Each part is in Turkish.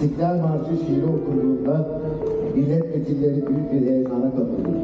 İstiklal Marşı şiiri okunduğunda milletvekilleri büyük bir heyecana kapıldı.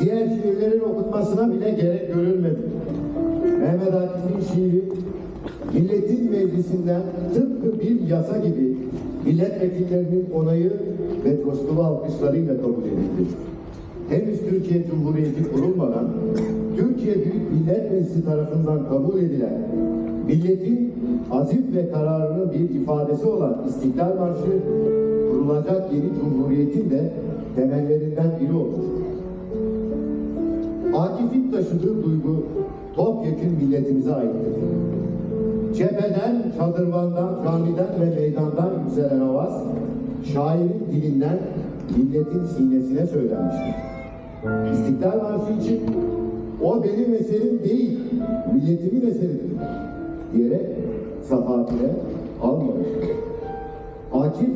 Diğer şiirlerin okunmasına bile gerek görülmedi. Mehmet Akif'in şiiri milletin meclisinden tıpkı bir yasa gibi milletvekillerinin onayı ve coşkulu alkışlarıyla kabul edildi. Henüz Türkiye Cumhuriyeti kurulmadan Türkiye Büyük Millet Meclisi tarafından kabul edilen milletin azim ve kararının bir ifadesi olan İstiklal Marşı kurulacak yeni cumhuriyetin de temellerinden biri olur. Akif'in taşıdığı duygu topyekun milletimize aittir. Cepheden, çadırvandan, camiden ve meydandan yükselen avaz, şairin dilinden milletin sinesine söylenmiştir. İstiklal Marşı için o benim eserim değil, milletimin eseridir diyerek safatine almamıştır. Akif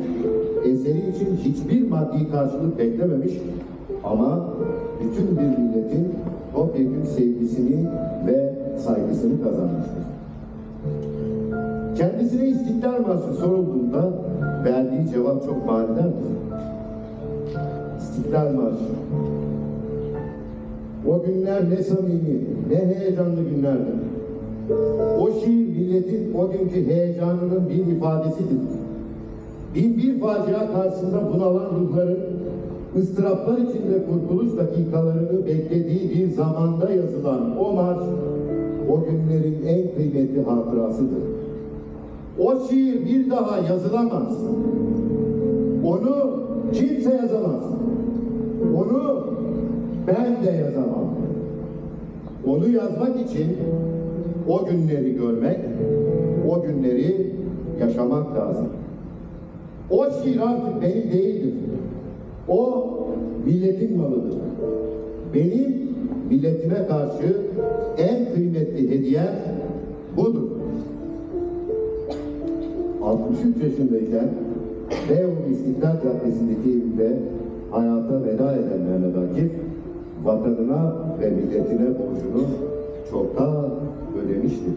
eseri için hiçbir maddi karşılık beklememiş ama bütün bir milletin topyekun sevgisini ve saygısını kazanmıştır. Kendisine İstiklal Marşı sorulduğunda verdiği cevap çok manidardır. İstiklal Marşı. O günler ne samimi, ne heyecanlı günlerdi. O şiir milletin o günkü heyecanının bir ifadesidir. Bin bir facia karşısında bunalan ruhların ıstıraplar içinde kurtuluş dakikalarını beklediği bir zamanda yazılan o marş o günlerin en kıymetli hatırasıdır. O şiir bir daha yazılamaz. Onu kimse yazamaz. Onu ben de yazamam. Onu yazmak için o günleri görmek, o günleri yaşamak lazım. O şiir artık benim değildir. O milletin malıdır. Benim milletime karşı en kıymetli hediyem budur. 63 yaşındayken Beyoğlu İstiklal Caddesi'ndeki evinde hayata veda eden Mehmet Akif, vatanına ve milletine borcunu çoktan ödemiştir.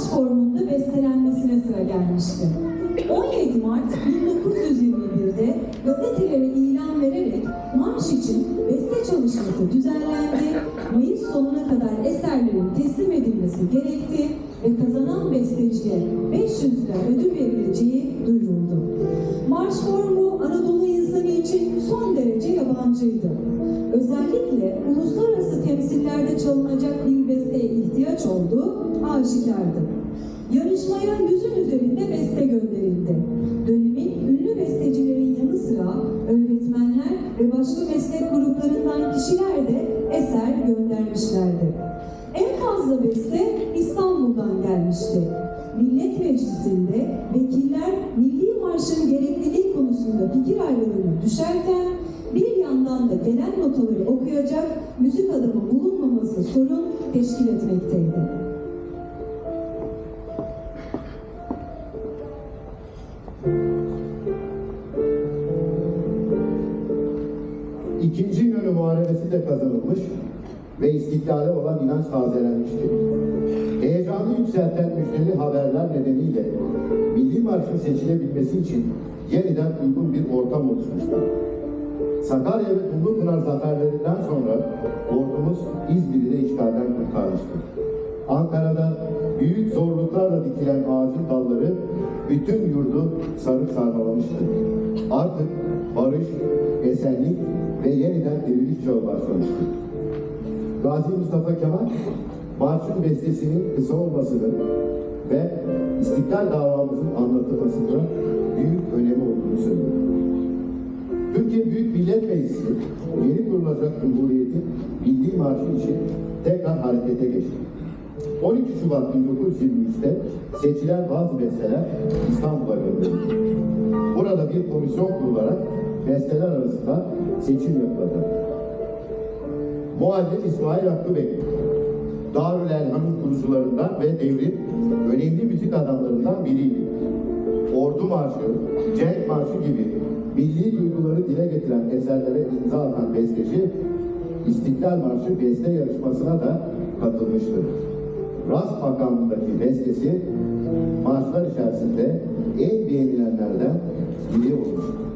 inanç formunda bestelenmesine sıra gelmişti. 17 Mart 1921'de gazetelere ilan vererek marş için beste çalışması düzenlendi. Mayıs sonuna kadar eserlerin teslim edilmesi gerekti ihtiyaç olduğu aşikardı. Yarışmaya yüzün üzerinde beste gönderildi. Dönemin ünlü bestecilerin yanı sıra öğretmenler ve başka meslek gruplarından kişiler de eser göndermişlerdi. En fazla beste İstanbul'dan gelmişti. Millet Meclisi'nde vekiller Milli Marş'ın gerekliliği konusunda fikir ayrılığına düşerken bir yandan da gelen notaları okuyacak müzik adamı bulunmaması sorun teşkil etmekteydi. İkinci yönü muharebesi de kazanılmış ve istiklale olan inanç tazelenmişti. Heyecanı yükselten müjdeli haberler nedeniyle Milli Marş'ın seçilebilmesi için yeniden uygun bir ortam oluşmuştu. Sakarya ve Dumlupınar zaferlerinden sonra ordumuz İzmir'i de işgalden kurtarmıştı. Ankara'da büyük zorluklarla dikilen ağacın dalları bütün yurdu sarıp sarmalamıştı. Artık barış, esenlik ve yeniden diriliş çağı başlamıştı. Gazi Mustafa Kemal, marşın bestesinin kısa olmasını ve İstiklal davamızın anlatılmasında büyük önemi olduğunu söylüyor. Türkiye Büyük Millet Meclisi yeni kurulacak Cumhuriyet'in milli marşı için tekrar harekete geçti. 12 Şubat 1923'te seçilen bazı besteler İstanbul'a gönderildi. Burada bir komisyon kurularak besteler arasında seçim yapılacak. Muallim İsmail Hakkı Bey, Darül Elham'ın kurucularından ve devrin önemli müzik adamlarından biriydi. Ordu Marşı, Cenk Marşı gibi milli duyguları dile getiren eserlere imza atan besteci, İstiklal Marşı beste yarışmasına da katılmıştır. Rast makamındaki bestesi marşlar içerisinde en beğenilenlerden biri olmuştur.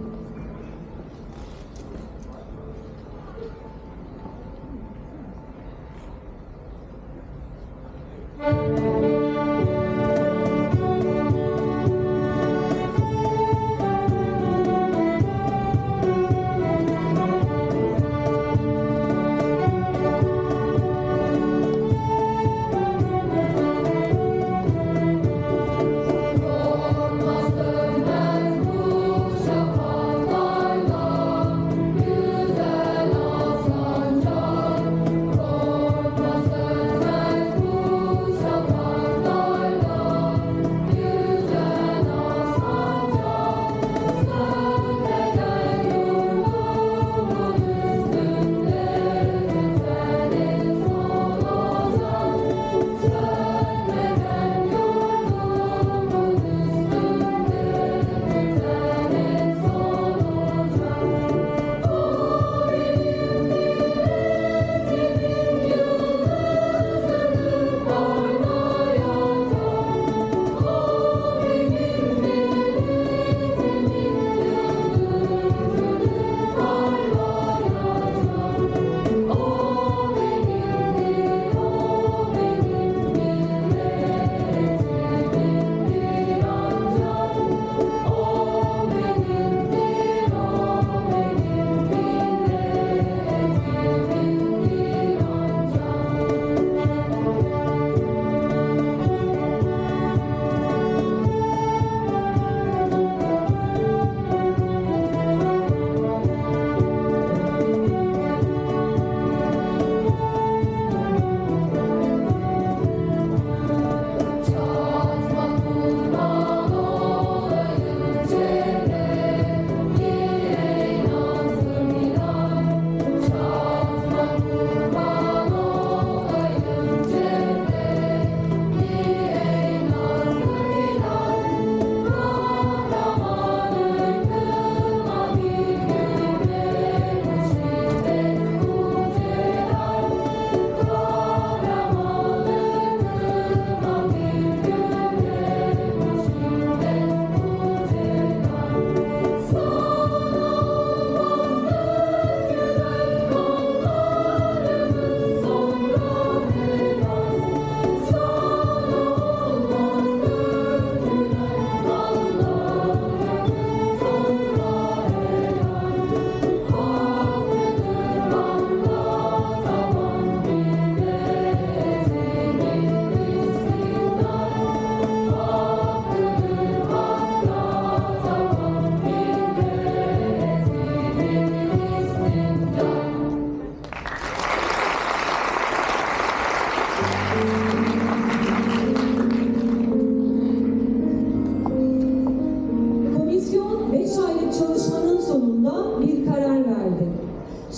anlamda bir karar verdi.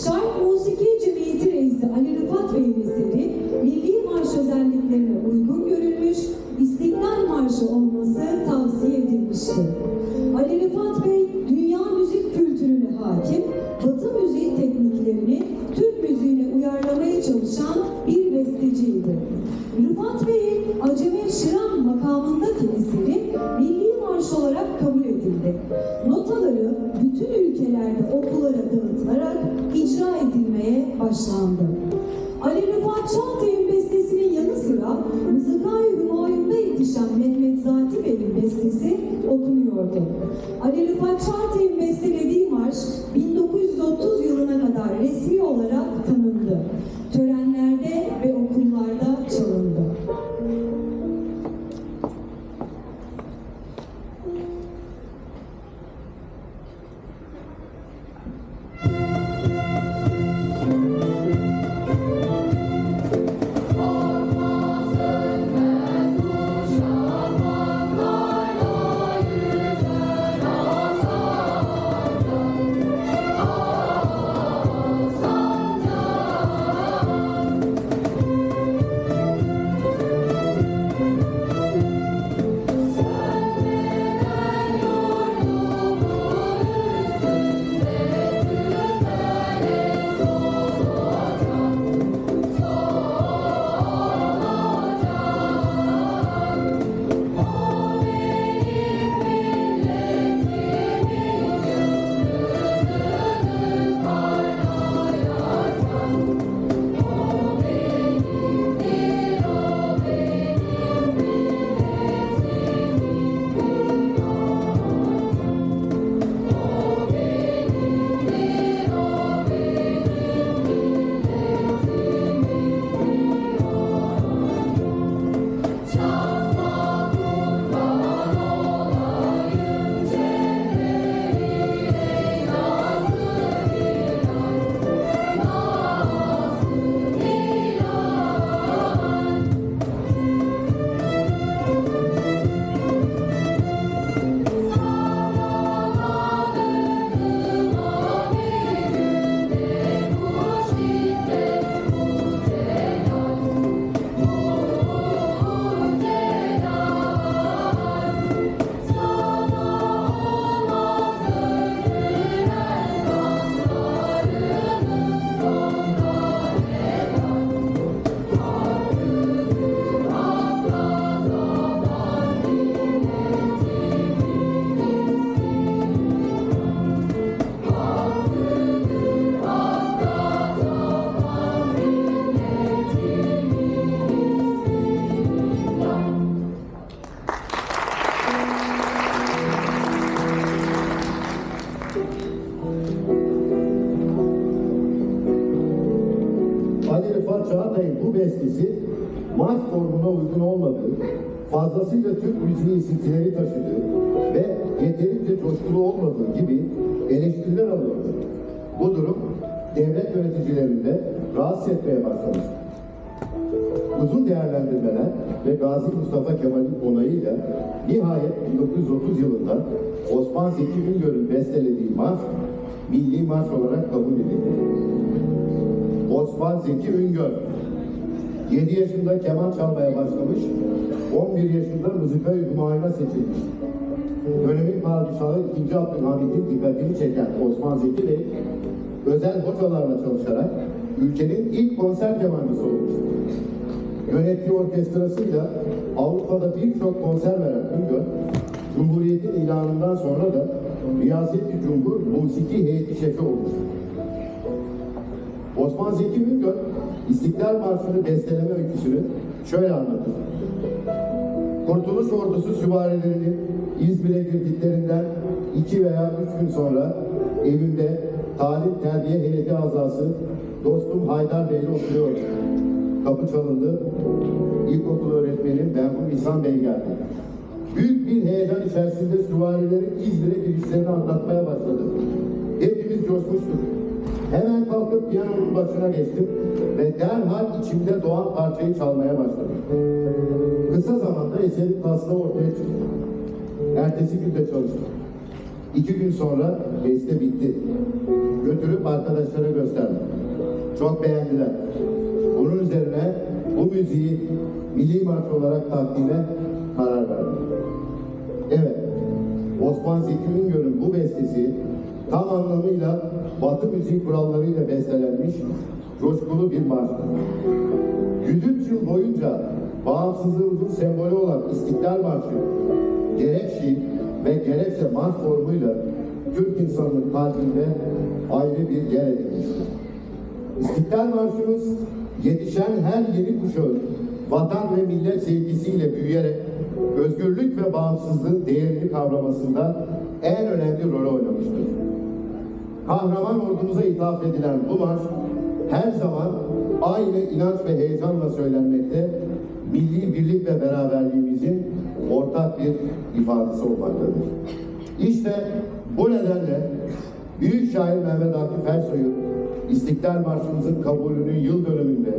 Şark Musiki Cemiyeti Reisi Ali Rıfat Bey'in eseri Milli Marş özelliklerine uygun görülmüş, İstiklal Marşı olması tavsiye edilmişti. Ali Rıfat Bey dünya müzik kültürüne hakim, batı müziği tekniklerini Türk müziğine uyarlamaya çalışan bir besteciydi. Rıfat Bey'in Acemi Şıran makamındaki eseri Milli Marş olarak kabul edildi. Not ülkelerde okullara dağıtılarak icra edilmeye başlandı. Ali Rıfat Çağatay'ın bestesinin yanı sıra Mızıkay Hümayun'da yetişen Mehmet Zati Bey'in bestesi okunuyordu. Ali Rıfat Çağatay'ın bestelediği marş 1930 Çağatay'ın bu bestesi marş formuna uygun olmadığı, fazlasıyla Türk müziği esintileri taşıdığı ve yeterince coşkulu olmadığı gibi eleştiriler alıyordu. Bu durum devlet yöneticilerinde rahatsız etmeye başlamıştı. Uzun değerlendirmeler ve Gazi Mustafa Kemal'in onayıyla nihayet 1930 yılında Osman Zeki Üngör'ün bestelediği marş milli marş olarak kabul edildi. Osman Zeki Üngör. 7 yaşında keman çalmaya başlamış, 11 yaşında mızıka hümayuna seçilmiş. Dönemin padişahı 2. Abdülhamit'in dikkatini çeken Osman Zeki Bey, özel hocalarla çalışarak ülkenin ilk konser kemancısı olmuş. Yönettiği orkestrasıyla Avrupa'da birçok konser veren Üngör, Cumhuriyet'in ilanından sonra da Riyazeti Cumhur Musiki Heyeti Şefi olmuş. Osman Zeki Üngör, İstiklal Marşı'nı besteleme öyküsünü şöyle anlatır. Kurtuluş Ordusu süvarilerinin İzmir'e girdiklerinden iki veya üç gün sonra evimde talim terbiye heyeti azası dostum Haydar Bey'le oturuyordu. Kapı çalındı. İlkokul öğretmenim Benhur İhsan Bey geldi. Büyük bir heyecan içerisinde süvarilerin İzmir'e girişlerini anlatmaya başladı. Hepimiz coşmuştuk. Hemen kalkıp piyanonun başına geçtim ve derhal içimde doğan parçayı çalmaya başladım. Kısa zamanda eserin taslağı ortaya çıktı. Ertesi gün de çalıştım. İki gün sonra beste bitti. Götürüp arkadaşlara gösterdim. Çok beğendiler. Bunun üzerine bu müziği milli marş olarak takdime karar verdim. Evet, Osman Zeki Üngör'ün bu bestesi tam anlamıyla Batı müzik kurallarıyla bestelenmiş coşkulu bir marştır. 103 yıl boyunca bağımsızlığımızın sembolü olan İstiklal Marşı gerek şiir ve gerekse marş formuyla Türk insanının kalbinde ayrı bir yer edinmiştir. İstiklal Marşımız yetişen her yeni kuşağın vatan ve millet sevgisiyle büyüyerek özgürlük ve bağımsızlığın değerini kavramasında en önemli rol oynamıştır. Kahraman ordumuza ithaf edilen bu marş her zaman aynı inanç ve heyecanla söylenmekte, milli birlik ve beraberliğimizin ortak bir ifadesi olmaktadır. İşte bu nedenle Büyük şair Mehmet Akif Ersoy'un İstiklal Marşımızın kabulünün yıl dönümünde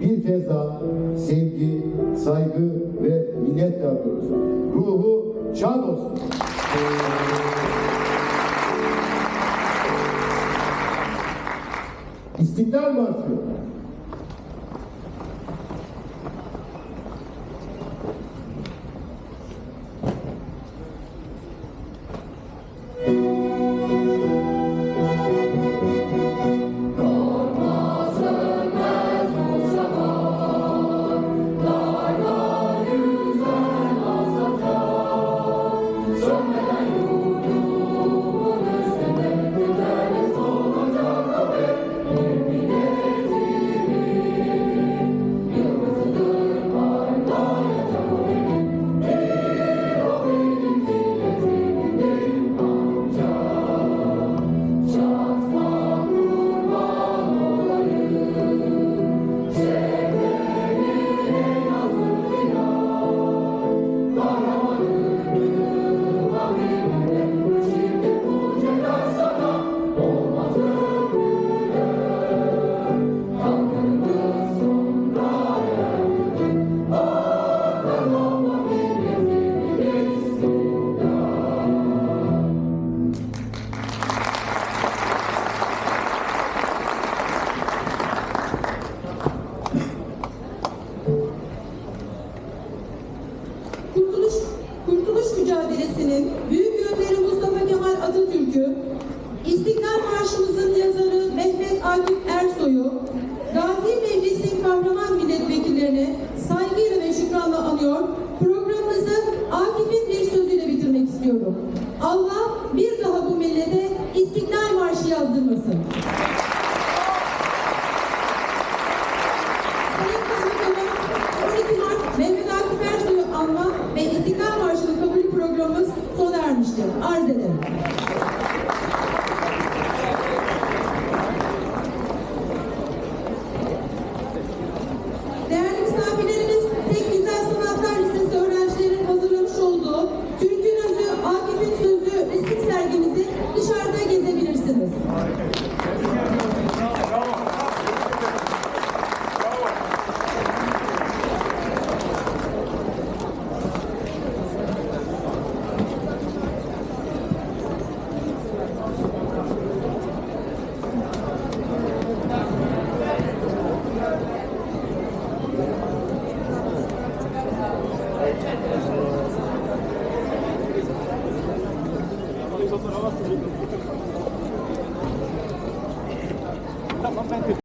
bir kez daha sevgi, saygı ve minnetle anıyoruz. Ruhu şad olsun. İstiklal Marşı.